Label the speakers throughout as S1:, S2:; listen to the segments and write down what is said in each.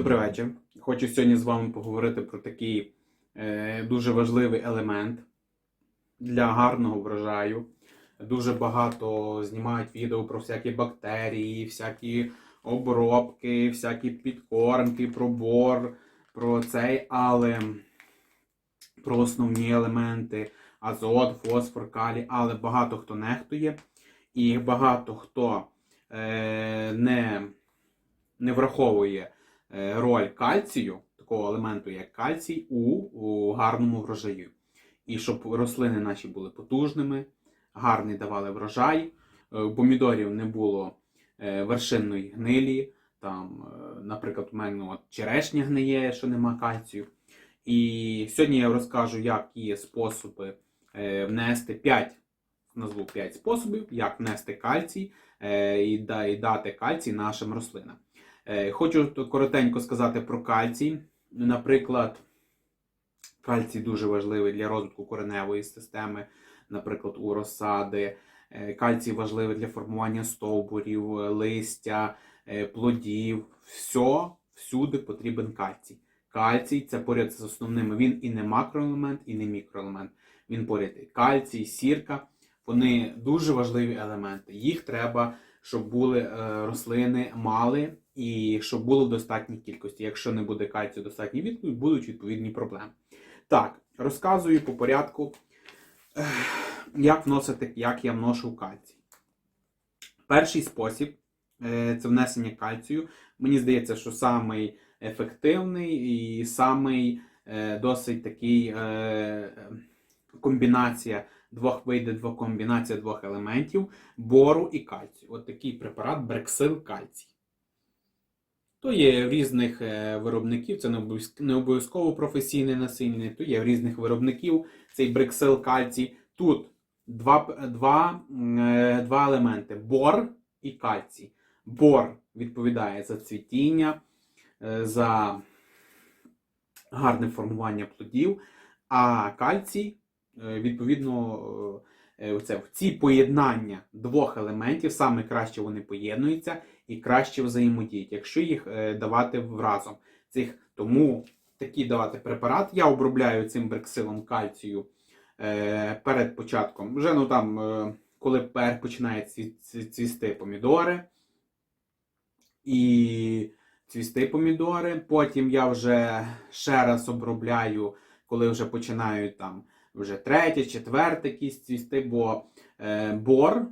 S1: Добрий вечір. Хочу сьогодні з вами поговорити про такий е, дуже важливий елемент для гарного врожаю. Дуже багато знімають відео про всякі бактерії, всякі обробки, всякі підкормки, про бор, про цей, але про основні елементи азот, фосфор, калій, але багато хто нехтує, і багато хто е, не, не враховує роль кальцію, такого елементу, як кальцій, у, у гарному врожаю. І щоб рослини наші були потужними, гарний давали врожай, е, у помідорів не було е, вершинної гнилі. Там, е, наприклад, у мене от черешня гниє, що нема кальцію. І сьогодні я розкажу, як є способи е, внести 5, назву 5 способів, як внести кальцій е, і дати кальцій нашим рослинам. Е, Хочу коротенько сказати про кальцій. Наприклад, кальцій дуже важливий для розвитку кореневої системи, наприклад, у розсади. Е, Кальцій важливий для формування стовбурів, е, листя, плодів. Все, всюди потрібен кальцій. Кальцій це поряд з основними. Він і не макроелемент, і не мікроелемент. Він поряд кальцій, сірка. Вони дуже важливі елементи. Їх треба, щоб були е, рослини мали і щоб було в достатній кількості. Якщо не буде кальцію достатній відповідь, будуть відповідні проблеми. Так, розказую по порядку, як вносити, як я вношу кальцій. Перший спосіб е, це внесення кальцію. Мені здається, що самий ефективний і самий е, досить такий комбінація двох вийде двох комбінація двох елементів бору і кальцію. От такий препарат брексил кальцій. То є в різних е, виробників, це не обов'язково професійне насіння, то є в різних виробників цей брексил кальцій. Тут два, два, е, два елементи бор і кальцій. Бор відповідає за цвітіння, е, за гарне формування плодів, а кальцій, відповідно, е, оце, в ці поєднання двох елементів саме краще вони поєднуються і краще взаємодіють, якщо їх е, давати разом. Цих, тому такий давати препарат. Я обробляю цим брексилом кальцію е, перед початком. Вже ну там, е, коли пер починає цві- цві- цвісти помідори і цвісти помідори. Потім я вже ще раз обробляю, коли вже починають там вже третє, четверте якісь цвісти, бо е, бор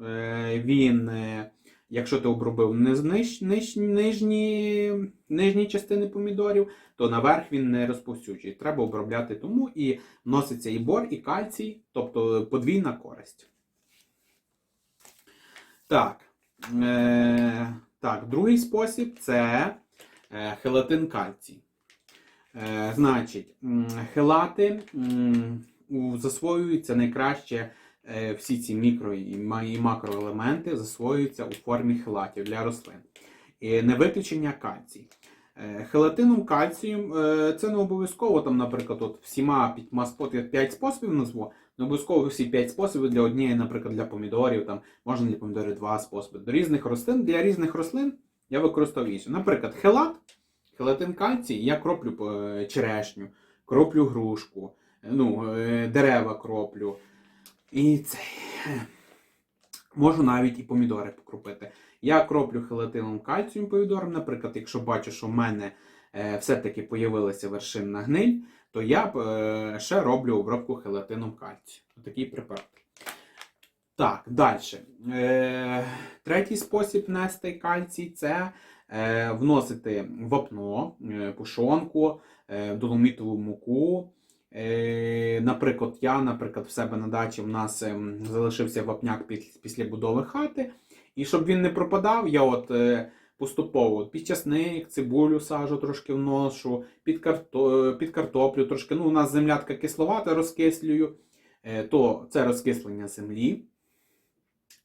S1: е, він. Е, Якщо ти обробив низ, ниж, ниж, нижні, нижні частини помідорів, то наверх він не розповсюджує. Треба обробляти тому і вноситься і бор, і кальцій, тобто подвійна користь. Так. Е, так, другий спосіб це е, хелатин кальцій. Е, значить, хелати засвоюються найкраще е, всі ці мікро і макроелементи засвоюються у формі хелатів для рослин. І не виключення кальцій. Е, Хелатином кальцієм це не обов'язково, там, наприклад, от всіма п'ятьма спо- п'ять способів назву, не обов'язково всі п'ять способів для однієї, наприклад, для помідорів, там можна для помідорів два способи. До різних рослин, для різних рослин я використовую інше. Наприклад, хелат, хелатин кальцій, я кроплю е, черешню, кроплю грушку, е, ну, е, дерева кроплю. І це можу навіть і помідори покропити. Я кроплю хелатином кальцієм помідором, наприклад, якщо бачу, що в мене все-таки появилася вершинна гниль, то я ще роблю обробку хелатином кальцію. Такий препарат. Так, далі. Третій спосіб нести кальцій це вносити вапно, е, пушонку, е, доломітову муку. Е, наприклад, я, наприклад, в себе на дачі в нас ем, залишився вапняк після будови хати. І щоб він не пропадав, я от е, поступово під часник, цибулю сажу, трошки вношу, під, карто, під картоплю трошки. Ну, у нас земля така кисловата, розкислюю, е, то це розкислення землі.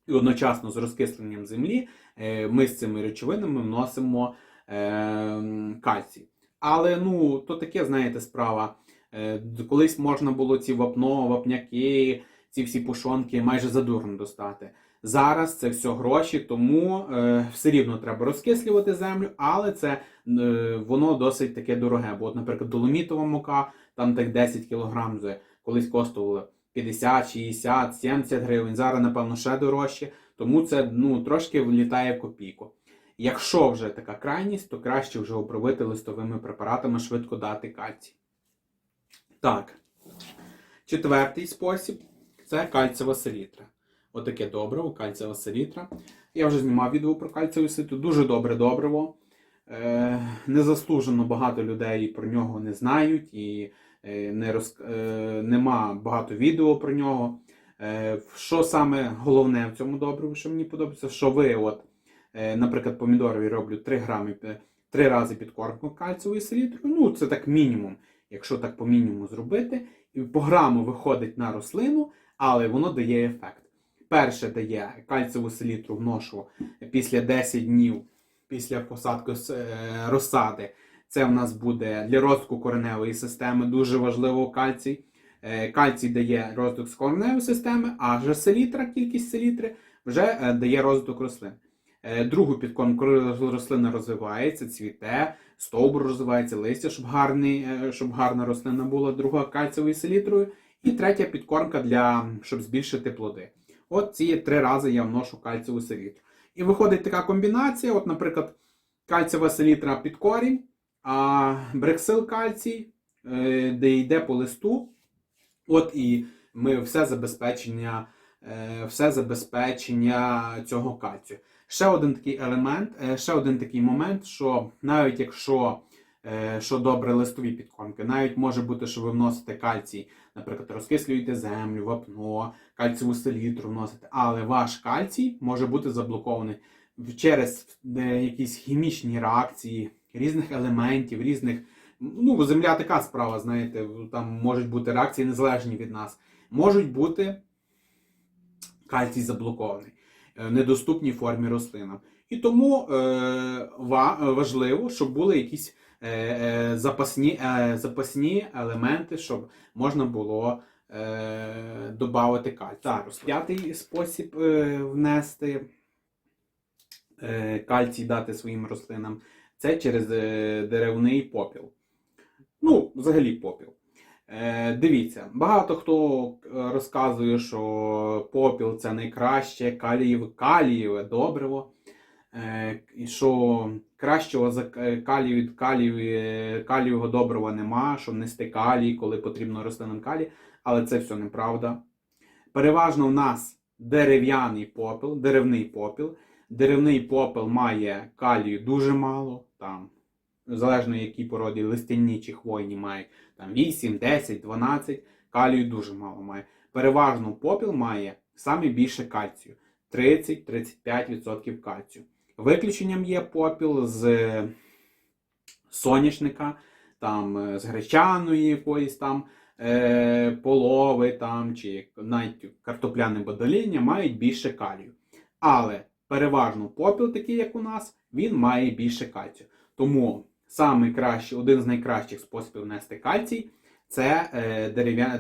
S1: І одночасно з розкисленням землі е, ми з цими речовинами вносимо е, кальцій. Але ну, то таке, знаєте, справа. Е, Колись можна було ці вапно, вапняки, ці всі пушонки майже задурно достати. Зараз це все гроші, тому е, все рівно треба розкислювати землю, але це е, воно досить таке дороге. Бо, от, наприклад, доломітова мука, там так 10 кг колись коштувало 50, 60, 70 гривень. Зараз, напевно, ще дорожче. Тому це ну, трошки влітає в копійку. Якщо вже така крайність, то краще вже обробити листовими препаратами, швидко дати кальцій. Так. Четвертий спосіб це кальцієва селітра. Отаке добриво, кальцієва селітра. Я вже знімав відео про кальцієву селітру. Дуже добре добриво. Е, незаслужено багато людей про нього не знають і не роз, е, нема багато відео про нього. Е, що саме головне в цьому добриву, що мені подобається, що ви, от, е, наприклад, помідорові роблю 3 грами, 3 рази підкормку кальцієвою селітрою. Ну, це так мінімум, якщо так по мінімуму зробити. І по граму виходить на рослину, але воно дає ефект. Перше дає кальцієву селітру вношу після 10 днів після посадки е, розсади. Це в нас буде для розвитку кореневої системи дуже важливо кальцій. Е, Кальцій дає розвиток кореневої системи, а вже селітра, кількість селітри вже е, дає розвиток рослин. Е, Другу підкормку, рослина розвивається, цвіте, стовбур розвивається, листя, щоб, гарний, щоб гарна рослина була, друга кальцієвою селітрою. І третя підкормка для щоб збільшити плоди. От ці три рази я вношу кальцієву селітру. І виходить така комбінація: от, наприклад, кальцієва селітра під корінь, а брексил кальцій, е, де йде по листу. От і ми все забезпечення, е, все забезпечення цього кальцію. Ще один такий елемент, е, ще один такий момент, що навіть якщо що добре листові підкормки, навіть може бути, що ви вносите кальцій, наприклад, розкислюєте землю, вапно, кальцієву селітру вносите, але ваш кальцій може бути заблокований через якісь хімічні реакції різних елементів, різних. Ну, земля така справа, знаєте, там можуть бути реакції незалежні від нас. Можуть бути кальцій заблокований е, в недоступній формі рослинам. І тому е, важливо, щоб були якісь е, е, запасні, е, запасні елементи, щоб можна було е, додати кальцій. Так, п'ятий спосіб е, внести е, кальцій дати своїм рослинам це через е, деревний попіл. Ну, взагалі попіл. Е, дивіться, багато хто е, розказує, що попіл це найкраще калієве, калієве добриво. Що кращого за калію від калієвого добрива нема, що внести калій, коли потрібно рослинам калій, але це все неправда. Переважно в нас дерев'яний попіл, деревний попіл. Деревний попіл має калію дуже мало, там, залежно якій породі листяні чи хвойні мають там 8, 10, 12, калію дуже мало має. Переважно попіл має саме більше кальцію 30-35% кальцію. Виключенням є попіл з соняшника, там, е, з гречаної якоїсь там е, полови, там, чи навіть картопляне бодоління мають більше калію. Але переважно попіл, такий як у нас, він має більше кальцію. Тому самий один з найкращих способів внести кальцій це е,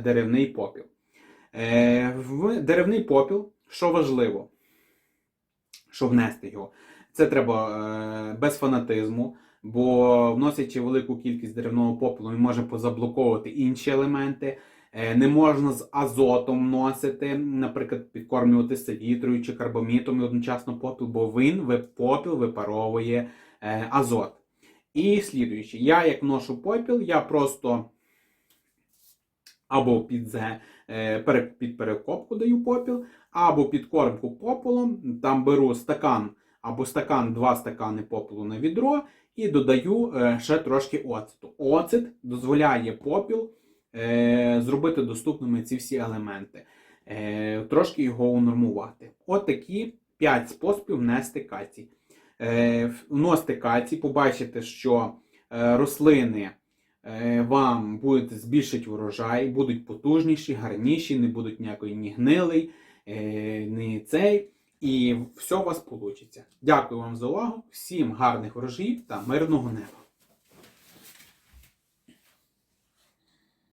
S1: деревний попіл. Е, в деревний попіл, що важливо, щоб внести його, це треба е, без фанатизму, бо вносячи велику кількість деревного попелу, він може позаблоковувати інші елементи. Е, Не можна з азотом вносити, наприклад, підкормлювати селітрою чи карбамітом і одночасно попіл, бо він попіл випаровує е, азот. І слідуючи, я як вношу попіл, я просто або під, е, під перекопку даю попіл, або під кормку попелом, там беру стакан або стакан, два стакани попелу на відро і додаю ще трошки оцету. Оцет дозволяє попіл зробити доступними ці всі елементи, е, трошки його унормувати. От такі 5 способів внести кальцій. Е, вносите кальцій, побачите, що е, рослини е, вам будуть збільшити урожай, будуть потужніші, гарніші, не будуть ніякої ні гнилий, е, ні цей. І все у вас вийде. Дякую вам за увагу, всім гарних врожаїв та мирного неба.